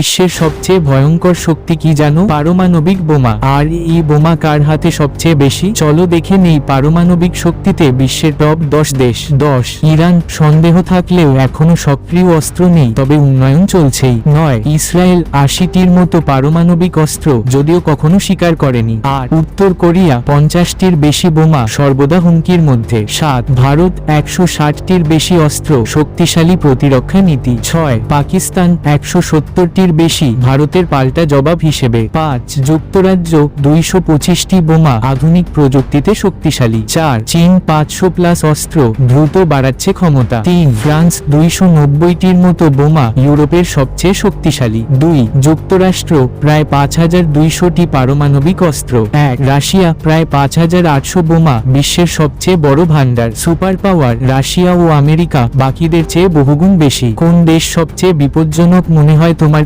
বিশ্বের সবচেয়ে ভয়ঙ্কর শক্তি কি জানো? পারমাণবিক বোমা। আর এই বোমা কার হাতে সবচেয়ে বেশি? চলো দেখে নেই পারমাণবিক শক্তিতে বিশ্বের টপ দশ দেশ। দশ। ইরান, সন্দেহ থাকলেও এখনও সক্রিয় অস্ত্র নেই, তবে উন্নয়ন চলছেই। নয়। ইসরায়েল আশিটির মতো পারমাণবিক অস্ত্র যদিও কখনো স্বীকার করেনি। আর উত্তর কোরিয়া পঞ্চাশটির বেশি বোমা সর্বদা হুমকির মধ্যে। সাত। ভারত একশো ষাটটির বেশি অস্ত্র শক্তিশালী প্রতিরক্ষা নীতি। ছয়। পাকিস্তান একশো সত্তরটির বেশি। ভারতের পাল্টা জবাব হিসেবে পাঁচ। যুক্তরাজ্য দুইশো পঁচিশটি বোমা আধুনিক প্রযুক্তিতে শক্তিশালী। চার। চীন পাঁচশো প্লাস অস্ত্র দ্রুত বাড়াচ্ছে ক্ষমতা। তিন। ফ্রান্স দুইশো নব্বইটির মতো বোমা ইউরোপের সবচেয়ে শক্তিশালী। দুই। যুক্তরাষ্ট্র প্রায় পাঁচ হাজার দুইশোটি পারমাণবিক অস্ত্র। এক। রাশিয়া প্রায় পাঁচ হাজার আটশো বোমা বিশ্বের সবচেয়ে বড় ভান্ডার সুপার পাওয়ার রাশিয়া ও আমেরিকা বাকিদের চেয়ে বহুগুণ বেশি। কোন দেশ সবচেয়ে বিপজ্জনক মনে হয় তোমার?